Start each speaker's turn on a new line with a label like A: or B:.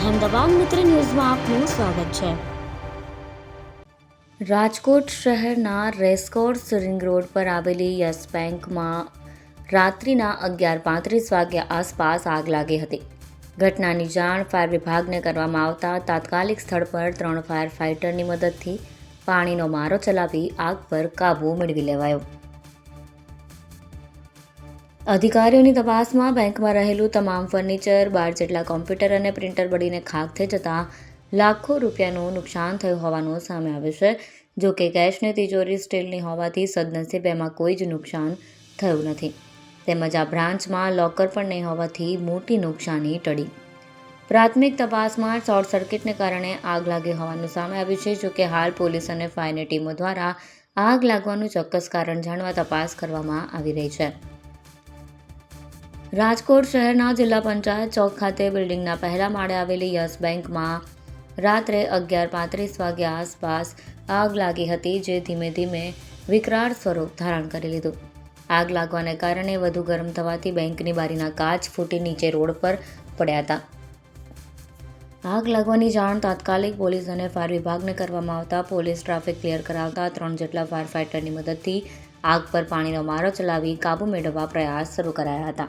A: અહેમદાબાદ મિત્ર ન્યૂઝમાં આપનું સ્વાગત છે. રાજકોટ શહેરના રેસકોર્સ રિંગ રોડ પર આવેલી યસ બેંકમાં રાત્રિના અગિયાર પાંત્રીસ વાગ્યા આસપાસ આગ લાગી હતી. ઘટનાની જાણ ફાયર વિભાગને કરવામાં આવતા તાત્કાલિક સ્થળ પર ત્રણ ફાયર ફાઇટરની મદદથી પાણીનો મારો ચલાવી આગ પર કાબૂ મેળવી લેવાયો. અધિકારીઓની તપાસમાં બેંકમાં રહેલું તમામ ફર્નિચર, બાર જેટલા કોમ્પ્યુટર અને પ્રિન્ટર બળીને ખાક થઈ જતાં લાખો રૂપિયાનું નુકસાન થયું હોવાનું સામે આવ્યું છે. જો કે કેશની તિજોરી સ્ટીલની હોવાથી સદનસીબે એમાં કોઈ જ નુકસાન થયું નથી. તેમજ આ બ્રાન્ચમાં લોકર પણ નહીં હોવાથી મોટી નુકસાની ટળી. પ્રાથમિક તપાસમાં શોર્ટ સર્કિટને કારણે આગ લાગી હોવાનું સામે આવ્યું છે. જો કે હાલ પોલીસ અને ફાયરની ટીમો દ્વારા આગ લાગવાનું ચોક્કસ કારણ જાણવા તપાસ કરવામાં આવી રહી છે. રાજકોટ શહેરના જિલ્લા પંચાયત ચોક ખાતે બિલ્ડિંગના પહેલા માળે આવેલી યસ બેંકમાં રાત્રે અગિયાર પાંત્રીસ વાગ્યા આસપાસ આગ લાગી હતી જે ધીમે ધીમે વિકરાળ સ્વરૂપ ધારણ કરી લીધું. આગ લાગવાને કારણે વધુ ગરમ થવાથી બેંકની બારીના કાચ ફૂટી નીચે રોડ પર પડ્યા હતા. આગ લાગવાની જાણ તાત્કાલિક પોલીસ અને ફાયર વિભાગને કરવામાં આવતા પોલીસ ટ્રાફિક ક્લિયર કરાવતા ત્રણ જેટલા ફાયર ફાઇટરની મદદથી આગ પર પાણીનો મારો ચલાવી કાબૂ મેળવવા પ્રયાસ શરૂ કરાયા હતા.